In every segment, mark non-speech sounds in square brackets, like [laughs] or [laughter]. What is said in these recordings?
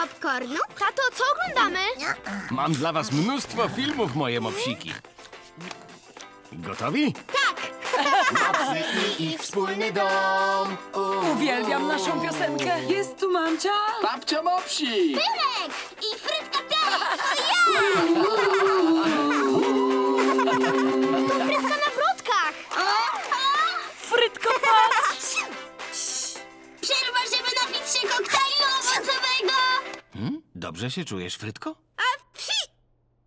popcornu? Tato, co oglądamy? Mam dla was mnóstwo filmów, moje mopsiki. Gotowi? Tak! Mopsy i ich wspólny dom. Uwielbiam naszą piosenkę. Jest tu mamcia? Babcia Mopsi! Pyrek! I frytka też! To ja! Dobrze się czujesz, Frytko? A psi!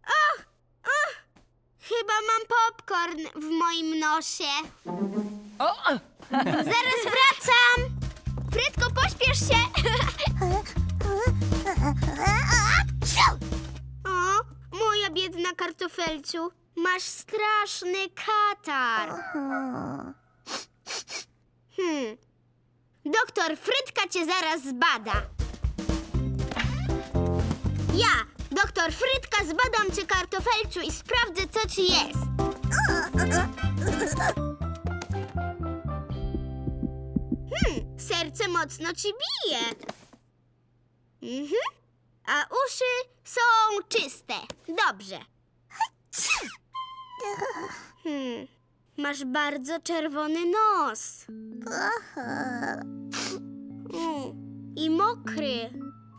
O! O! Chyba mam popcorn w moim nosie. O, Zaraz wracam! Frytko, pośpiesz się! O, moja biedna kartofelciu, masz straszny katar. Hmm. Doktor Frytka cię zaraz zbada. Ja, doktor Frytka, zbadam cię kartofelciu i sprawdzę, co ci jest. Hmm, serce mocno ci bije. Mhm. A uszy są czyste. Dobrze. Hmm. Masz bardzo czerwony nos. Mm. I mokry.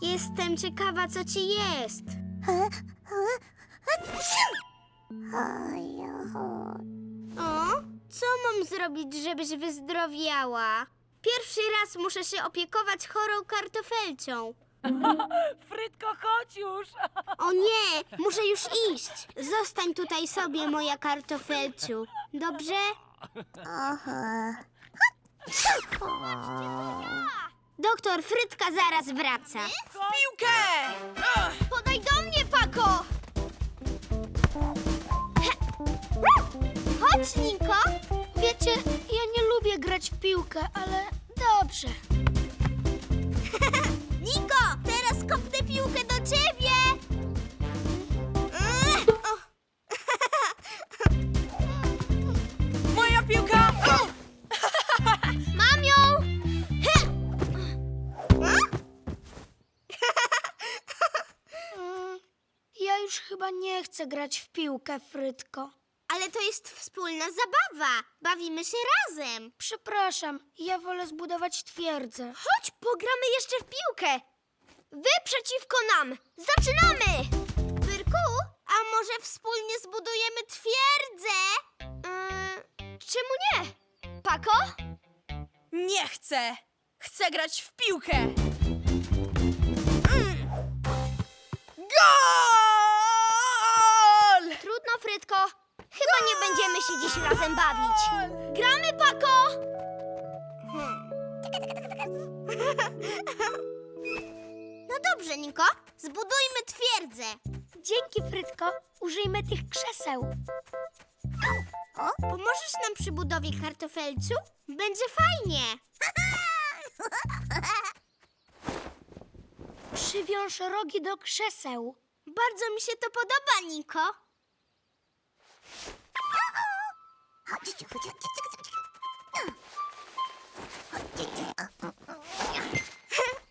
Jestem ciekawa, co ci jest. O, co mam zrobić, żebyś wyzdrowiała? Pierwszy raz muszę się opiekować chorą kartofelcią. [laughs] Frytko, chodź już! [laughs] O nie, muszę już iść. Zostań tutaj sobie, moja kartofelciu. Dobrze? [laughs] Doktor Frytka zaraz wraca. Piłkę! Podaj do mnie, Pako! [laughs] Chodź, Niko. Wiecie, ja nie lubię grać w piłkę, ale dobrze. [laughs] Niko, teraz kopnę piłkę do ciebie! Już chyba nie chcę grać w piłkę, Frytko. Ale to jest wspólna zabawa. Bawimy się razem. Przepraszam, ja wolę zbudować twierdzę. Chodź, pogramy jeszcze w piłkę. Wy przeciwko nam. Zaczynamy! Wyrku, a może wspólnie zbudujemy twierdzę? Yy, czemu nie? Pako? Nie chcę! Chcę grać w piłkę! Niko. Zbudujmy twierdzę. Dzięki, Frytko. Użyjmy tych krzeseł. Pomożesz nam przy budowie kartofelcu? Będzie fajnie. [laughs] Przywiąż rogi do krzeseł. Bardzo mi się to podoba, Niko.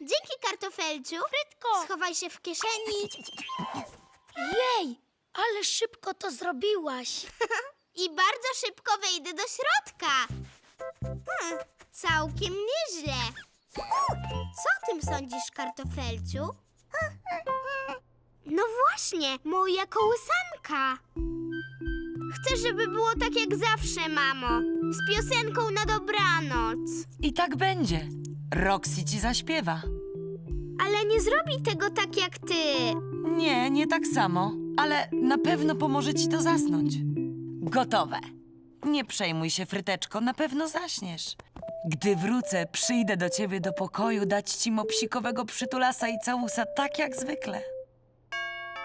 Dzięki, kartofelciu. Frytko. Schowaj się w kieszeni. Jej, ale szybko to zrobiłaś. [laughs] I bardzo szybko wejdę do środka. Hmm, całkiem nieźle. Co o tym sądzisz, kartofelciu? No właśnie, moja kołysanka. Chcę, żeby było tak jak zawsze, mamo. Z piosenką na dobranoc. I tak będzie. Roxy ci zaśpiewa. Ale nie zrobi tego tak jak ty. Nie, nie tak samo, ale na pewno pomoże ci to zasnąć. Gotowe. Nie przejmuj się, fryteczko, na pewno zaśniesz. Gdy wrócę, przyjdę do ciebie do pokoju dać ci mopsikowego przytulasa i całusa, tak jak zwykle.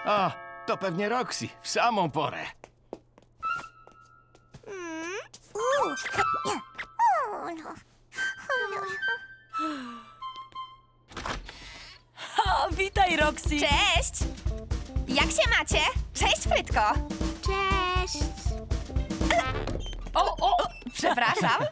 O, to pewnie Roxy, w samą porę. Witaj, Roxy! Cześć! Jak się macie? Cześć, Frytko! Cześć. O, o! Przepraszam.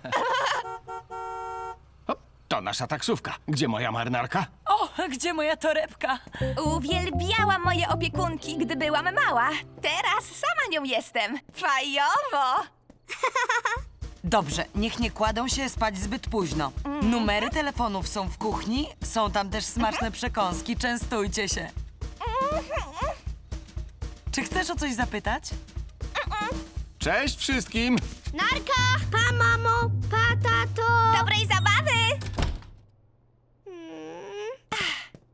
O, to nasza taksówka. Gdzie moja marynarka? O, gdzie moja torebka? Uwielbiałam moje opiekunki, gdy byłam mała. Teraz sama nią jestem. Fajowo! [laughs] Dobrze, niech nie kładą się spać zbyt późno. Numery telefonów są w kuchni, są tam też smaczne przekąski, częstujcie się. Czy chcesz o coś zapytać? Cześć wszystkim! Narka! Pa, mamo! Pa, tato! Dobrej zabawy!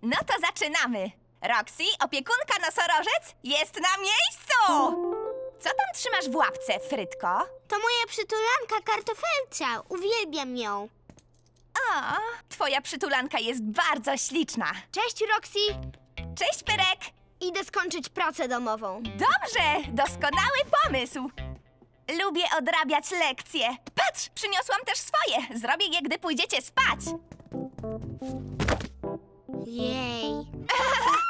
No to zaczynamy. Roxy, opiekunka nosorożec, jest na miejscu! Co tam trzymasz w łapce, Frytko? To moja przytulanka kartofelcia. Uwielbiam ją. O, twoja przytulanka jest bardzo śliczna. Cześć, Roxy. Cześć, Pyrek! Idę skończyć pracę domową. Dobrze, doskonały pomysł. Lubię odrabiać lekcje. Patrz, przyniosłam też swoje. Zrobię je, gdy pójdziecie spać. Jej. [laughs]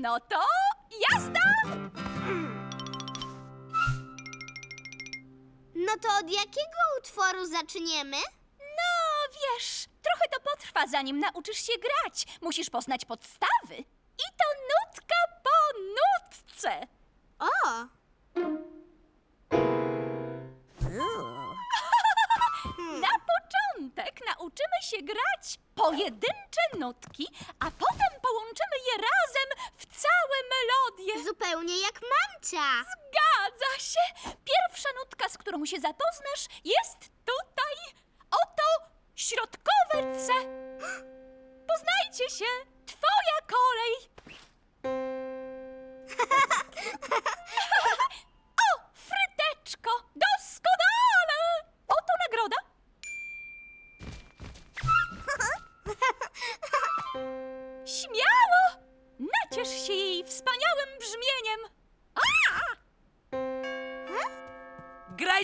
No to jazda! No to od jakiego utworu zaczniemy? No, wiesz, trochę to potrwa, zanim nauczysz się grać. Musisz poznać podstawy. I to nutka po nutce. O! [laughs] Na początek nauczymy się grać pojedyncze nutki, a potem połączymy je razem całe melodie. Zupełnie jak mamcia. Zgadza się! Pierwsza nutka, z którą się zapoznasz, jest tutaj. Oto środkowe C. Poznajcie się! Twoja kolej! [laughs] o, fryteczko! Doskonale!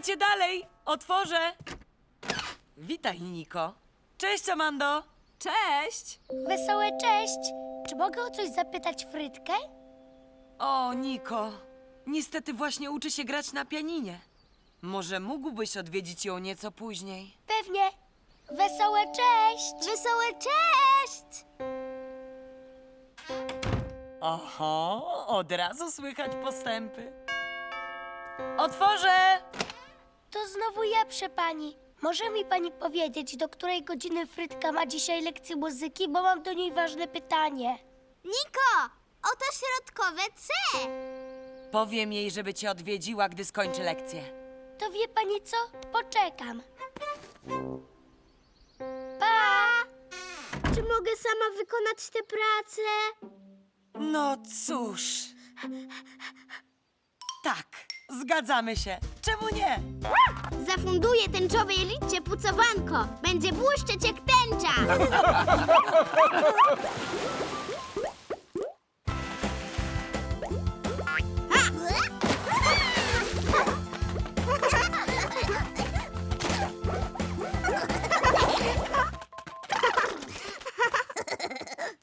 Grajcie dalej, otworzę. Witaj, Niko. Cześć, Amando. Cześć! Wesołe cześć. Czy mogę o coś zapytać Frytkę? O, Niko. Niestety właśnie uczy się grać na pianinie. Może mógłbyś odwiedzić ją nieco później? Pewnie. Wesołe cześć. Wesołe cześć. Oho, od razu słychać postępy. Otworzę! To znowu ja, przy pani. Może mi pani powiedzieć, do której godziny Frytka ma dzisiaj lekcję muzyki, bo mam do niej ważne pytanie. Niko, oto środkowe C. Powiem jej, żeby cię odwiedziła, gdy skończy lekcję. To wie pani co? Poczekam. Pa! Czy mogę sama wykonać tę pracę? No cóż. Tak, zgadzamy się. Czemu nie? Zafunduję tęczowej licie pucowanko. Będzie błyszczeć jak tęcza.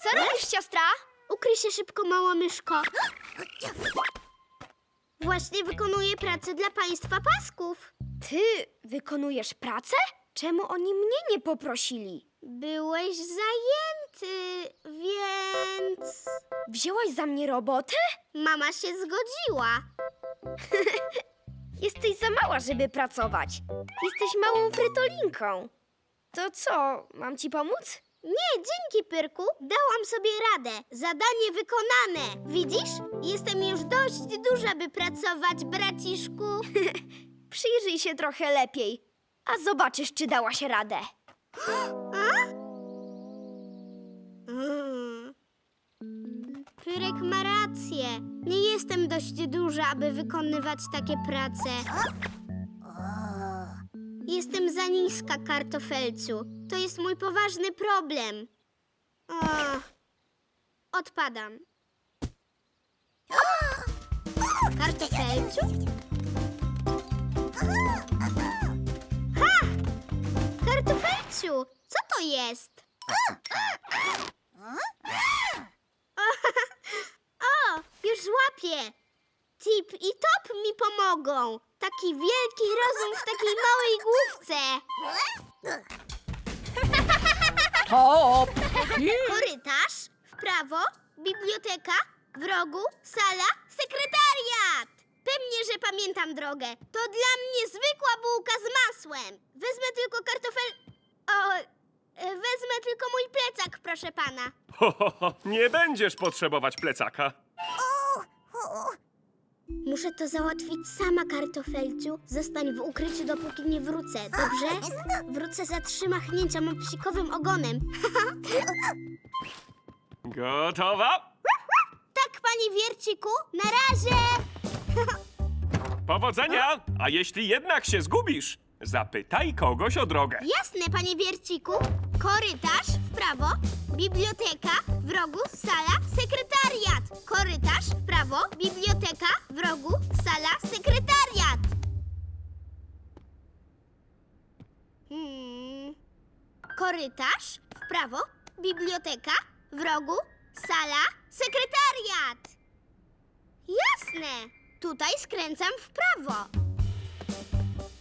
Co robisz, siostra? Ukryj się szybko, mała myszko. Właśnie wykonuję pracę dla państwa pasków. Ty wykonujesz pracę? Czemu oni mnie nie poprosili? Byłeś zajęty, więc Wzięłaś za mnie robotę? mama się zgodziła. [laughs] Jesteś za mała, żeby pracować. Jesteś małą frytolinką. To co, mam ci pomóc? Nie, dzięki, Pyrku. Dałam sobie radę. Zadanie wykonane. Widzisz? Jestem już dość duża, by pracować, braciszku. [laughs] Przyjrzyj się trochę lepiej, a zobaczysz, czy dałaś radę. [gasps] Mm. Pyrek ma rację. Nie jestem dość duża, aby wykonywać takie prace. Jestem za niska, kartofelcu. To jest mój poważny problem. O, odpadam. Kartofelcu? Ha! Kartofelciu, co to jest? [laughs] O, już złapię. Tip i Top mi pomogą. Taki wielki rozum w takiej małej główce. Hop! Korytarz, w prawo, biblioteka, w rogu, sala, sekretariat. Pewnie, że pamiętam drogę. To dla mnie zwykła bułka z masłem. Wezmę tylko kartofel... O, e, wezmę tylko mój plecak, proszę pana. Ho, ho, ho, nie będziesz potrzebować plecaka. Muszę to załatwić sama, kartofelciu. Zostań w ukryciu, dopóki nie wrócę, dobrze? Wrócę za trzy machnięcia mym psikowym ogonem. Gotowa? Tak, panie Wierciku, na razie! Powodzenia! A jeśli jednak się zgubisz, zapytaj kogoś o drogę. Jasne, panie Wierciku. Korytarz w prawo, biblioteka, w rogu, sala, sekretariat. Korytarz w prawo, biblioteka, w rogu, sala, sekretariat. Hmm. Korytarz w prawo, biblioteka, w rogu, sala, sekretariat. Jasne. Tutaj skręcam w prawo.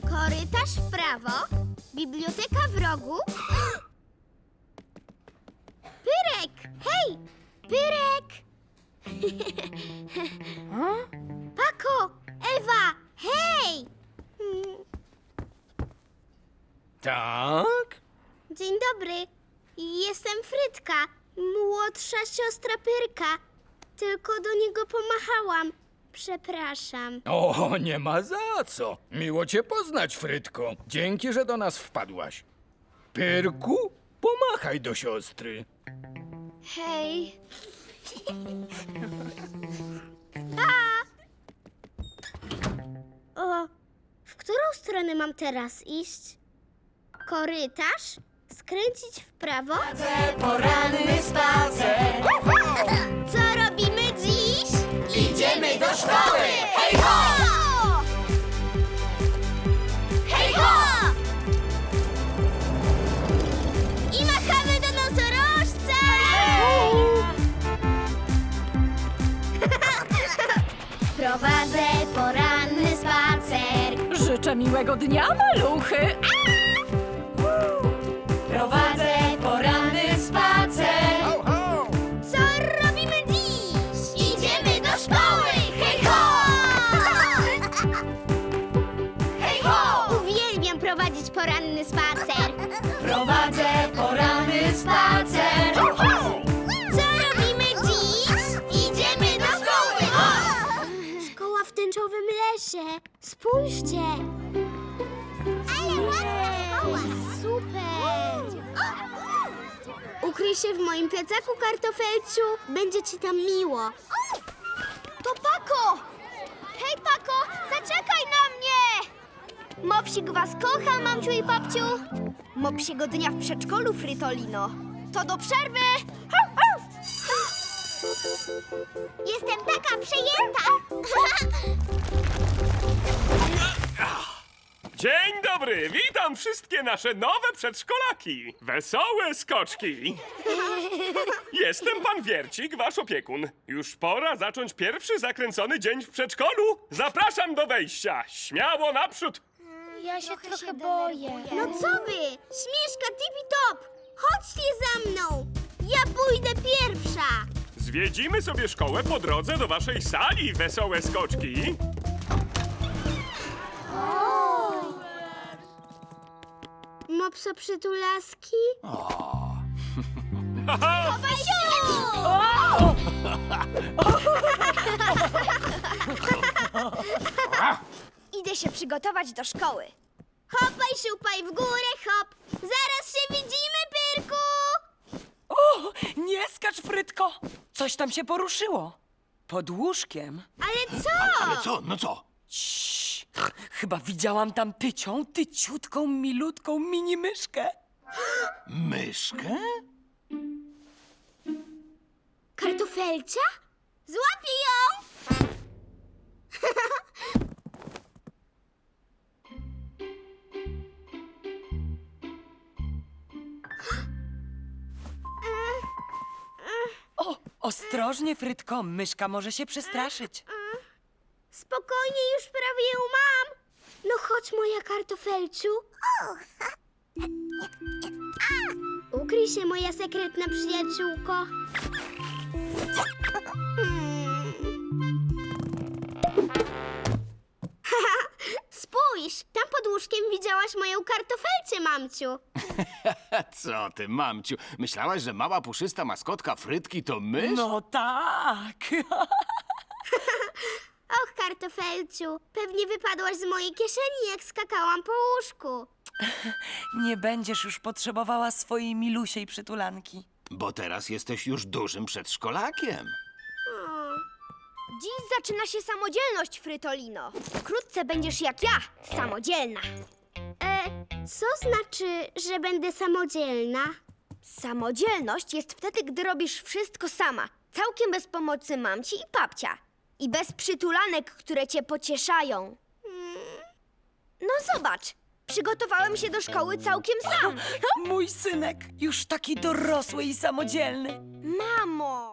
Korytarz w prawo, biblioteka w rogu. Pyrek! Hej! Pyrek! Pako! Ewa! Hej! Tak? Dzień dobry. Jestem Frytka, młodsza siostra Pyrka. Tylko do niego pomachałam. Przepraszam. O, nie ma za co. Miło cię poznać, Frytko. Dzięki, że do nas wpadłaś. Pyrku, pomachaj do siostry. Hej. [laughs] A! O, w którą stronę mam teraz iść? Korytarz? Skręcić w prawo? Poranny spacer, Życzę miłego dnia, maluchy! Prowadzę Spójrzcie. Ale ładna szkoła. Super. Ukryj się w moim plecaku, kartofelciu. Będzie ci tam miło. To Pako! Hej, Pako, zaczekaj na mnie! Mopsik was kocha, mamciu i papciu. Mopsiego dnia w przedszkolu, Frytolino. To do przerwy! Jestem taka przejęta! [laughs] Dzień dobry! Witam wszystkie nasze nowe przedszkolaki! Wesołe skoczki! Jestem pan Wiercik, wasz opiekun. Już pora zacząć pierwszy zakręcony dzień w przedszkolu. Zapraszam do wejścia. Śmiało naprzód! Ja się trochę, boję. No co wy? Śmieszka tipi-top! Chodźcie za mną! Ja pójdę pierwsza! Zwiedzimy sobie szkołę po drodze do waszej sali, wesołe skoczki. Mopso przytulaski? [laughs] Idę się przygotować do szkoły. Hopaj, szupaj, w górę, hop! Zaraz się widzimy, Pyrku! O, nie skacz, Frytko! Coś tam się poruszyło. Pod łóżkiem. Ale co? Ale co? No co? Ciii, chyba widziałam tam tycią, tyciutką, milutką mini myszkę. Myszkę? Kartofelcia? Złapię ją! O, ostrożnie, Frytko, myszka może się przestraszyć. Spokojnie, już prawie ją mam. No chodź, moja kartofelciu. Krysie, moja sekretna przyjaciółko. [laughs] Spójrz, tam pod łóżkiem widziałaś moją kartofelcie, mamciu. [laughs] Co ty, mamciu? Myślałaś, że mała puszysta maskotka frytki to mysz? No tak. [laughs] Och, kartofelciu, pewnie wypadłaś z mojej kieszeni, jak skakałam po łóżku. [laughs] Nie będziesz już potrzebowała swojej milusiej przytulanki. Bo teraz jesteś już dużym przedszkolakiem. Dziś zaczyna się samodzielność, Frytolino. Wkrótce będziesz jak ja, samodzielna. E, co znaczy, że będę samodzielna? Samodzielność jest wtedy, gdy robisz wszystko sama, całkiem bez pomocy mamci i papcia. I bez przytulanek, które cię pocieszają. No zobacz, przygotowałem się do szkoły całkiem sam. Mój synek, już taki dorosły i samodzielny. Mamo!